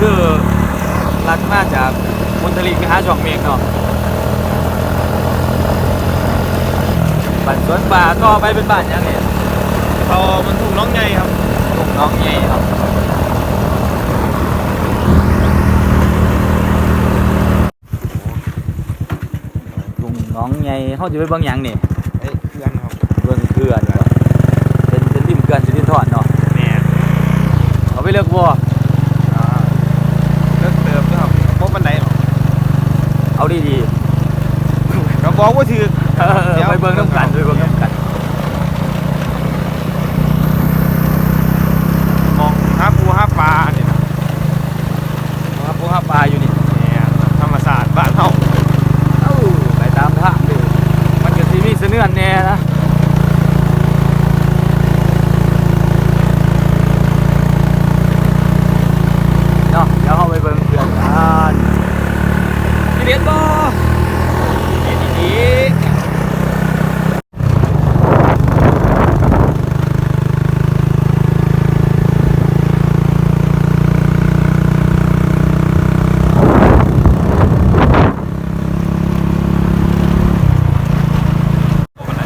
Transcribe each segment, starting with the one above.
คือลัดมาจากมณฑลีไปหาช่องเมฆเนาะบ้านสวนป่าต่อไปเป็นบ้านหยังเนี่ยเขามันถูกน้องใหญ่ครับลุงน้องใหญ่ครับลุงน้องใหญ่เขาจะไปเบิ่งหยังนี่เอ้ยเพื่อนครับเบิ่งเขื่อนครับเป็นเป็นริมเขื่อนสิรินทอดเนาะแม่เอาไปเลือกวัว อ่าเลิกเติมด้วยครับเพราะบันไดหรอก เอาดีเราบอกว่าถือๆเออไปเบิ่งน้ำกันไปเบิ่งน้ำกันมองหาปูหาปลาเนี่ยนะครับพวกหาปลาอยู่นี่เนี่ยธรรมศาสตร์บ้านเฮาเอ้าไปตามทางดิมันก็สิมีเสเนื่อนแน่นะเนาะเดี๋ยวเข้าไปเบิ่งเขื่อนกันพี่เรียนบ่เรียนดีๆ บันได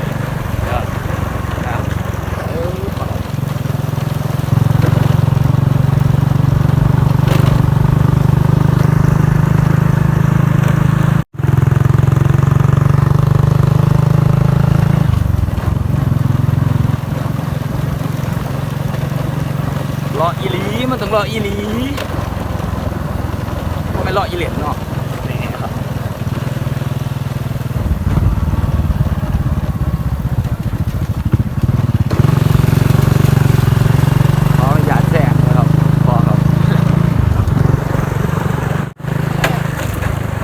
รออีหลี มัน ต้องรออีหลีไม่รออีเหลียนเนาะนี่ครับขออย่าตแซงนะครับพอครับ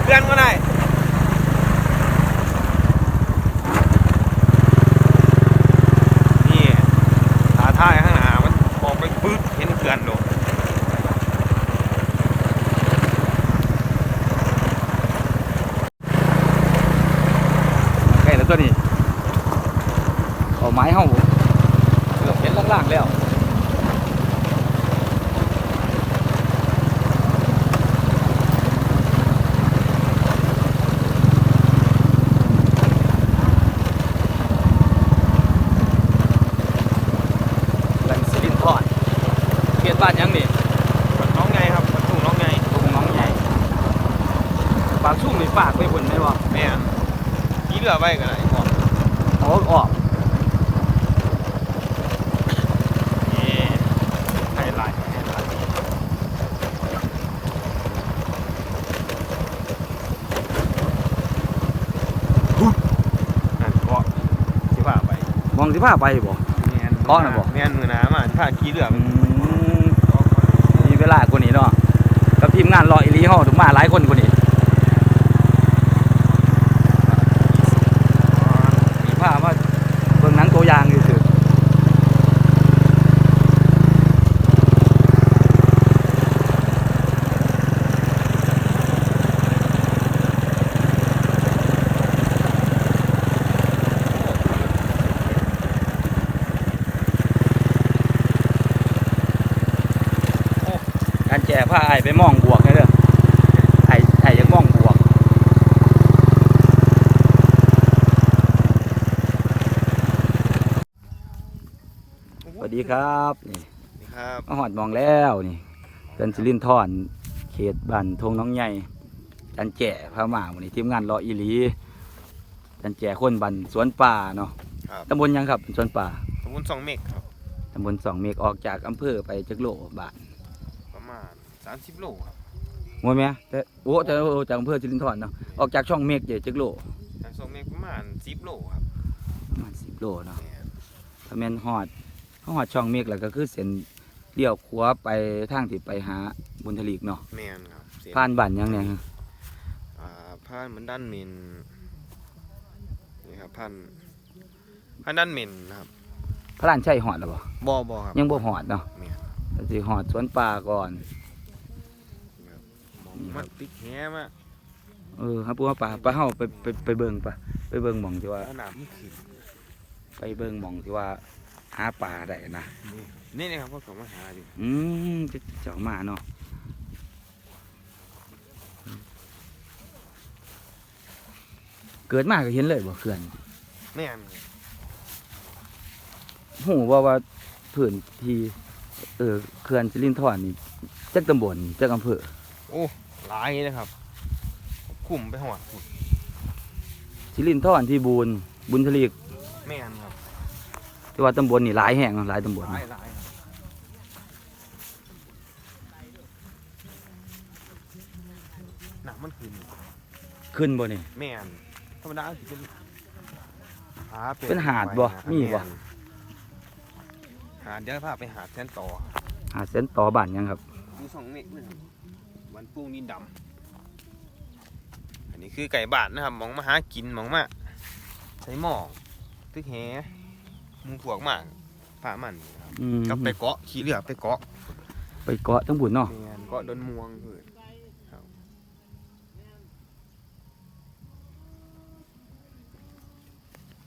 เพื่อนก็ได้นี่ขาท่ายข้างหน้ามันออกไปปึ๊บเห็นเพื่อนโดด ใกล้แล้วตัวนี้ เอาไม้เฮาเกือบเห็นล่างๆแล้วแหล่งสิรินทอดเขตบ้านหยังนี่น้องไงครับมันถูกน้องไงลุงน้องใหญ่ปากชุ่มนี่ปากไปบนไหมวะแม่นขี่เรือไปกันไหนก่อนเอาออก นี่ไฮไลท์ไฮไลท์นั่นเกาะที่ว่าไป มอง สิผ้าไปบ่แม่นเกาะน่ะบ่ แม่นมือหนามาที่พาขี่เรืออืมมีเวลากว่านี้เนาะกับทีมงานรออีหลีเฮาถึงมาหลายคนกว่านี้มีผ้าว่าเบิ่งหนังตัวอย่างอยู่ซื่อการ แจกผ้าไอ้ายไปมองบวกให้เด้อไอ้ไอ้ยังมองบวก สวัสดีครับนี่นี่ครับมาหอดมองแล้วนี่เป็นสิรินทอนเขตบ้านทงน้องใหญ่จันแจ่พามาวันนี้ทีมงานรออีหลีจันแจ่คนบันสวนป่าเนาะครับตำบลหยังครับสวนป่า สมุนสองเมกครับ ตำบลสองเมฆออกจากอำเภอไปจักโลบาทประ มาณ30โลครับงงไหมแต่โอ้แต่โอ้จากอำเภอสิรินทอนเนาะออกจากช่องเมฆเจจักโลทางสองเมกประมาณ10โลครับประมาณสิบโลเนาะแม่นถ้าแม่นหอดเขาหอดช่องเมฆแล้วก็คือเส้นเลี้ยวขวาไปทางที่ไปหาบุญทลีกเนาะแม่นครับเส้ผ่านบ้านหยังเนี่ยอ่าผ่านเหมือนด้านเมนนี่ครับผ่านผ่านด้านเมนนะครับพระลานชัยหอดหรือเปล่าบ่บ่ครับยังบ่หอดเนาะแม่นก็สิหอดสวนป่าก่อน มาติ๊แหมะเออครับพวกป่าป่าเข้าไปไปไปเบิงป่ะไปเบิงหม่องที่ว่าหนามขึ้นไปเบิงหม่องที่ว่าหาป่าได้นะนี่นะครับพวกเขามาหาดิอืมจะเจามาเนาะเกิดมาก็เห็นเลยบ่เขื่อนไม่นหูว่าว่าผืนที่เออเขื่อนจิรินทรนี่จักตำบลจักอำเภอโอ้ หลายเลยครับคุ้มไปหอดพุ่นสิรินธรที่บูนบุญทลีกแม่นครับที่ว่าตำบลนี่หลายแห่งเนาะหลายตำบลหลายหลายครับหนักมันขึ้นขึ้นบ่นี่แม่นธรรมดาสิเป็นหาเป็นหาดบ่มีบ่แนหาดเดี๋ยวพาไปหาดแทนต่อหาเส้นต่อบ้านยังครับดูสองเมกเลยครับ วันปุ้งนี่ดำอันนี้คือไก่บาทนะครับหมองมาหากินหมองมาใช้หมองตึกแหหมูพวกมากผ่ามันนะครับอืมกับไปเกาะขี่เรือไปเกาะไปเกาะทั้งบุญเนาะแม่นเกาะดอนม่วงเพื่อนครับ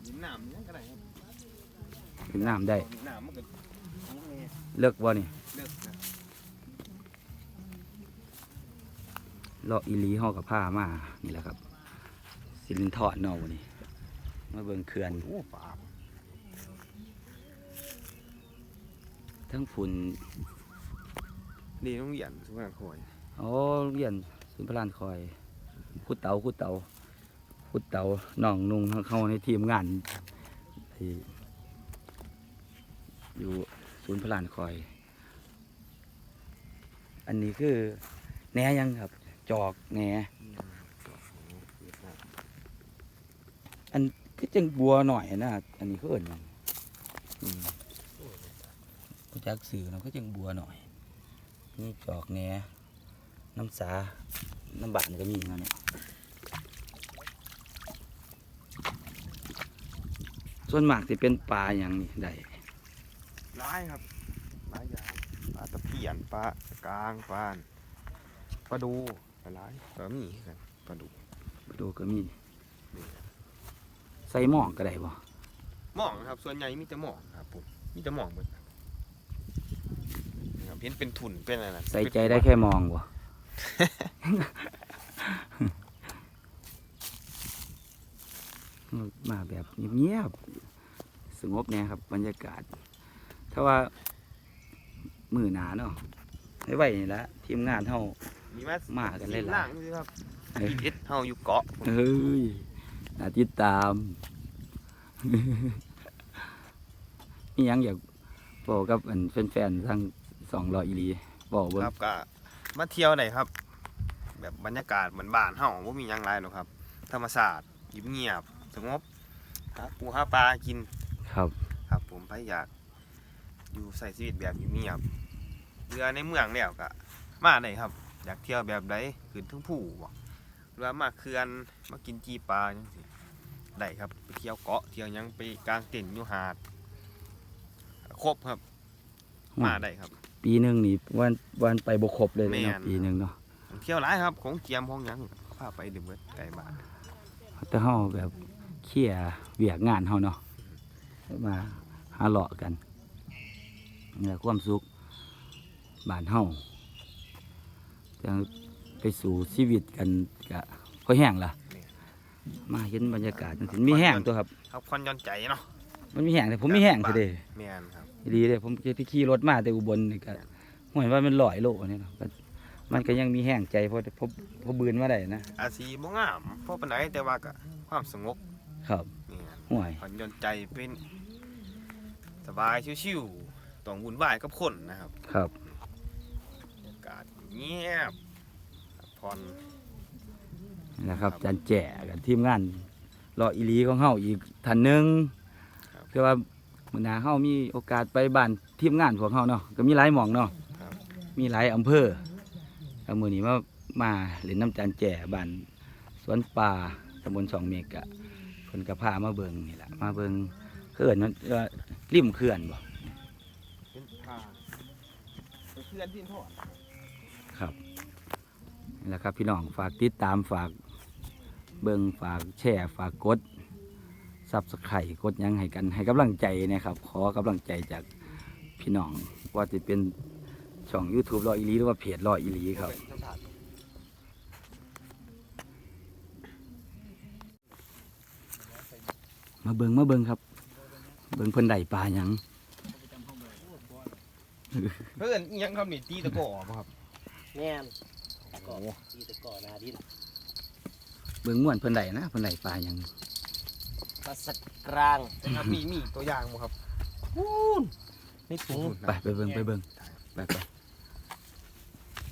ยินน้ำนี่ก็ได้ครับเป็นน้ำได้น้ำมันก็ทั้งแม่เลิกบ่นี่ เลิกนะ เลาะอีหลีเฮากับผ้ามานี่แหละครับ สิรินธรเนาะวันนี้มาเบิ่งเขื่อนโอ้ปลาทั้งฝุ่นดีต้องเหยียนสุขภาพคอยอ๋อโรงเรียนศูนย์พลานคอยคุดเตาคุดเตาคุดเตาน้องนุ่งเข้าในทีมงานที่อยู่ศูนย์พลานคอย อันนี้คือแหนยังครับ จอกแหนคือจังบัวหน่อยนะอันนี้เขาเอิญยังอืมรู้จักสื่อเนาะก็จังบัวหน่อย นี่จอกแหนน้ำสา น้ำบานก็มีนะเนี่ยส่วนมากที่เป็นปลาอย่างนี้ได้ร้ายครับร้ายอย่างปลาตะเพียนปลากลางปลาปลาดู ปลาร้ายปลาหมีกันปลาดูดูก็มีใส่หม้องก็ได้บ่หมองครับ ส่วนใหญ่มีแต่หมองครับผมมีแต่หมองหมดครับเห็นเป็นทุนเป็นอะไรนะใส่ใจได้แค่มองบ่มาแบบเงียบๆสงบเนี่ยครับ บรรยากาศ ถ้าว่ามือหนาเนาะไม่ไหวนี่ละทีมงานเท่า มีมามากันหลายๆสี่ล่างนี่ครับเอ้ยเอ็ดเฮาอยู่เกาะเฮ้ยน่าติดตามนี่ยังอยากบอกกับอันแฟนๆทั้งสองรอยอีหลีบอกเบิ่งครับก็มาเที่ยวไหนครับ แบบบรรยากาศเหมือนบ้านเฮาบ่มีหยังไรหรอกครับ ธรรมศาสตร์เงียบๆสงบหาปูหาปลากินครับ ครับ ผมไปอยากอยู่ใส่ชีวิตแบบเงียบๆเรือในเมืองแล้วก็มาไหนครับ อยากเที่ยวแบบใดขึ้นทั้งผู้บ่เรือมาเขื่อนมากินจีปลาจังซี่ได้ครับไปเที่ยวเกาะเที่ยวหยังไปกลางเต็นท์อยู่หาดครบครับ มาได้ครับ ปีหนึ่งนี่วันวันไปบกครบเลยเนาะแม่นปีหนึ่งเนาะเที่ยวหลายครับของเกียมของหยังพาไปเดือเบิดไก่บ้านแต่เฮาแบบเคลียร์เวียกงานเฮาเนาะมาหาเลาะกันนี่แหละความสุขบ้านเฮา จะไปสู่ชีวิตกันกะก็แห้งล่ะ มาเห็นบรรยากาศจังซี่มีแห้งตัวครับ ครับควันย้อนใจเนาะมันมีแห้งแต่ผมมีแห้งซะเด้แม่นครับดีเลยผมจะไปขี่รถมาแต่อุบลนี่ก็ห่วยว่ามันลอยโลนี่เนาะก็มันก็ยังมีแห้งใจเพราะเพราะเพราะบืนมาได้นะอาซีบ่งามเพราะปานใดแต่ว่าก็ความสงบครับแม่นห่วยควันย้อนใจเป็น สบายชิวๆต้องวุ่นวายกับคนนะครับ ครับอากาศ เงียบพักผ่อนนี่นะครับครับจันแจ่กับทีมงานรออีหลีของเฮาอีกท่านหนึงครับเพื่อว่ามื้อหน้าเฮามีโอกาสไปบ้านทีมงานพวกเฮาเนาะก็มีหลายหม่องเนาะครับมีหลายอำเภอเอามื้อนี้มามาเล่นน้ำจันแจ่บ้านสวนป่าตำบลสองเมกะเพิ่นก็พามาเบิ่งนี่ล่ะมาเบิ่งเขื่อนมันว่าริมเขื่อนบ่เป็นทางไปเพื่อนที่ทอด ครับนี่แหละครับพี่น้องฝากติดตามฝากเบิ่งฝากแชร์ฝากกดซับสไครต์กดยังให้กันให้กำลังใจนะครับ ขอกำลังใจจากพี่น้องว่าจะเป็นช่อง YouTube รออีหลีหรือว่าเพจรออีหลีครับมผัสมาเบิงมาเบิงครับ เบิงเพิ่นได้ปลาหยัง เพื่อนอิหยังครับนี่ตีตะกร้อบ่ครับ แม่นโอ้ก่อที่ตะก่อนาดินเบิงม่วนเพิ่นได้นะเพิ่นได้ปลาหยังปลาสักกลางครับมีมีตัวอย่างบ่ครับพูนในถุงไปไปเบิงไปเบิงไปไป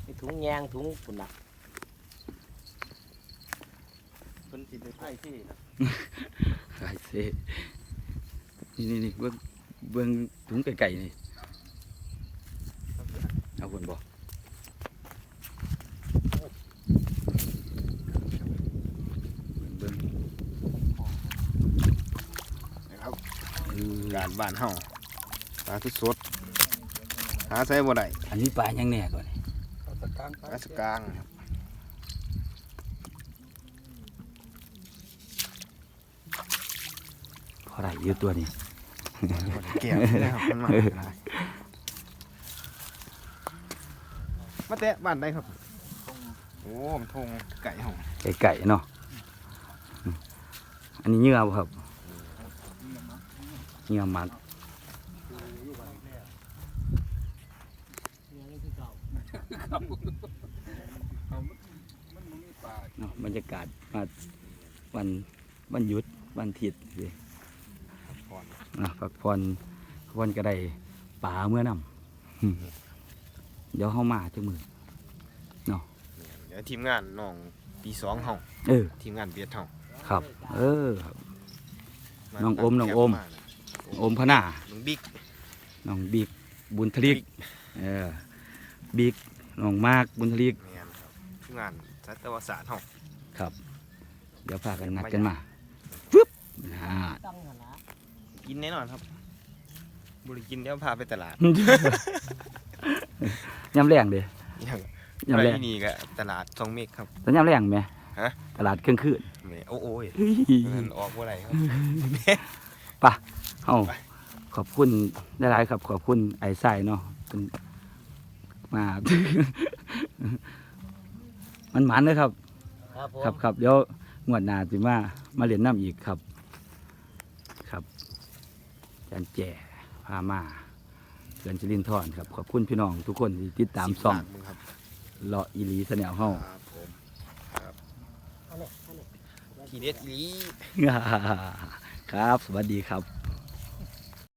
ในถุงแยงถุงปุ่นนะเพิ่นสิไปไผ่ที่นะขายเซ่นี่นี่นี่เบิงเบิงถุงไก่ๆนี่เอาคนบ่เบิง นะครับ เออการบ้านเฮาปลาทุกสดหาใส่บ่ได้อันนี้ปลาหยังแน่ก่อนนี่ปลาสกลางครับพอได้อยู่ตัวนี้แก้วนะครับมันมาหลายมาแตะบ้านได้ครับ โอ้มันทงไก่เฮาไก่ๆเนาะอืมอันนี้เหงื่อบ่ครับ เหงื่อหมักเนาะบรรยากาศมาวันวันหยุดวันอาทิตย์สิก่อนนะพักผ่อนพักผ่อนก็ได้ป่าเมื่อนำอืมเดี๋ยวเข้ามาจังมือเดี๋ยวทีมงานน้องปีสองเฮาเออทีมงานเบียดเฮาครับ เออครับมาน้องโอมน้องโอมแคปาโอมพนาน้องบิ๊กน้องบิ๊กบุญทลิกเออบิ๊กน้องมากบุญทลิกแม่นครับทีมงานสัตวศาสตร์เฮาครับ เดี๋ยวพากันนัดกันมาปึ๊บอ่าตั้งหนะกินแน่นอนครับบริกินเดี๋ยวพาไปตลาดยำแรงเด้อย่างยำไปแรงที่นี่ก็ตลาดทองเมฆครับแต่ยำแรงไหมฮะตลาดเครื่องคืนแหม่โอ้โอ้ยเฮ้ยเงินออกบ่ไรครับ เอาไปขอบคุณได้หลายครับ ขอบคุณไอ้ไส้เนาะเป็นมา มันหมันเลยครับ ครับผมครับครับเดี๋ยวงวดหน้าสิมามาเรียนน้ำอีกครับ ครับอาจารย์แจ่พามาเดือนชลินทอนครับ ขอบคุณพี่น้องทุกคนที่ติดตามสิบซ่องบาทมึงครับเลาะอีหลีเสนอเฮา ครับผมครับอันนี้อันนี้ทีเด็ดอีหลี ครับ สวัสดีครับ